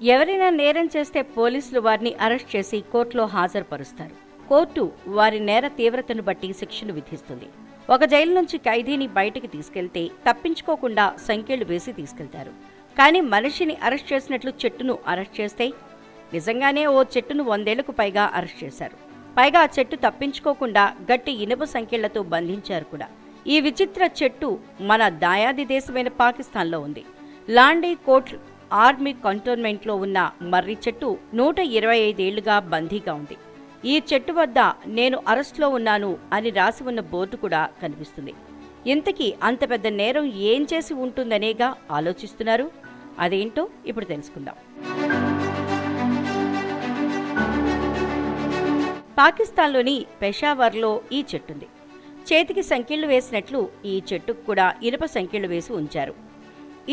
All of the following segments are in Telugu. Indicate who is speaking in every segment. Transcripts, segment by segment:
Speaker 1: ఎవరైనా నేరం చేస్తే పోలీసులు వారిని అరెస్ట్ చేసి కోర్టులో హాజరుపరుస్తారు. కోర్టు వారి నేర తీవ్రతను బట్టి శిక్షను విధిస్తుంది. ఒక జైలు నుంచి ఖైదీని బయటికి తీసుకెళ్తే తప్పించుకోకుండా సంఖ్యలు వేసి తీసుకెళ్తారు. కానీ మనిషిని అరెస్ట్ చేసినట్లు చెట్టును అరెస్ట్ చేస్తే నిజంగానే ఓ చెట్టును వందేళ్ళకు పైగా అరెస్ట్ చేశారు. పైగా ఆ చెట్టు తప్పించుకోకుండా గట్టి ఇనుప సంఖ్యలతో బంధించారు కూడా. ఈ విచిత్ర చెట్టు మన దాయాది దేశమైన పాకిస్తాన్లో ఉంది. లాండీ కోట్ ఆర్మీ కంటోన్మెంట్లో ఉన్న మర్రి చెట్టు నూట ఇరవై ఐదేళ్ళుగా బందీగా ఉంది. ఈ చెట్టు వద్ద నేను అరెస్ట్లో ఉన్నాను అని రాసి ఉన్న బోర్డు కూడా కనిపిస్తుంది. ఇంతకీ అంత పెద్ద నేరం ఏం చేసి ఉంటుందనేగా ఆలోచిస్తున్నారు? అదేంటో ఇప్పుడు తెలుసుకుందాం. పాకిస్తాన్లోని పెషావర్లో ఈ చెట్టుంది చేతికి సంఖ్యలు వేసినట్లు ఈ చెట్టుకు కూడా ఇనుప సంఖ్యలు వేసి ఉంచారు.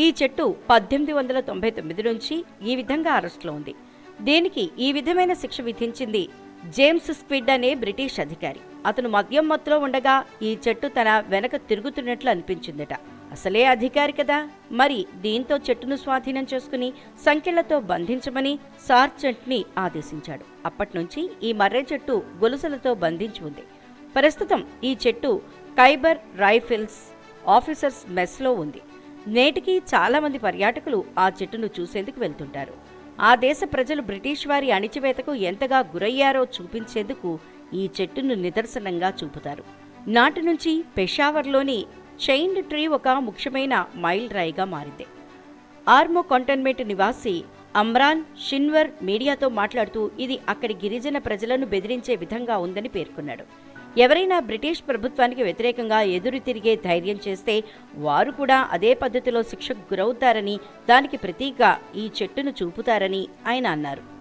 Speaker 1: ఈ చెట్టు పద్దెనిమిది వందల తొంభై తొమ్మిది నుంచి ఈ విధంగా అరెస్టులో ఉంది. దీనికి ఈ విధమైన శిక్ష విధించింది జేమ్స్ స్క్విడ్ అనే బ్రిటిష్ అధికారి. అతను మద్యం మత్తులో ఉండగా ఈ చెట్టు తన వెనక తిరుగుతున్నట్లు అనిపించిందట. అసలే అధికారి కదా. మరి దీంతో చెట్టును స్వాధీనం చేసుకుని సంఖ్యలతో బంధించమని సార్జెంట్ని ఆదేశించాడు. అప్పటినుంచి ఈ మర్రె చెట్టు గొలుసులతో బంధించి ఉంది. ప్రస్తుతం ఈ చెట్టు కైబర్ రైఫిల్స్ ఆఫీసర్స్ మెస్లో ఉంది. నేటికి చాలామంది పర్యాటకులు ఆ చెట్టును చూసేందుకు వెళ్తుంటారు. ఆ దేశ ప్రజలు బ్రిటిష్ వారి అణిచివేతకు ఎంతగా గురయ్యారో చూపించేందుకు ఈ చెట్టును నిదర్శనంగా చూపుతారు. నాటి నుంచి పెషావర్లోని చైన్డ్ ట్రీ ఒక ముఖ్యమైన మైల్ రాయిగా మారింది. ఆర్మో కంటోన్మెంట్ నివాసి అమ్రాన్ షిన్వర్ మీడియాతో మాట్లాడుతూ ఇది అక్కడి గిరిజన ప్రజలను బెదిరించే విధంగా ఉందని పేర్కొన్నాడు. ఎవరైనా బ్రిటిష్ ప్రభుత్వానికి వ్యతిరేకంగా ఎదురు తిరిగే ధైర్యం చేస్తే వారు కూడా అదే పద్ధతిలో శిక్షకు గురవుతారని దానికి ప్రతీక ఈ చెట్టును చూపుతారని ఆయన అన్నారు.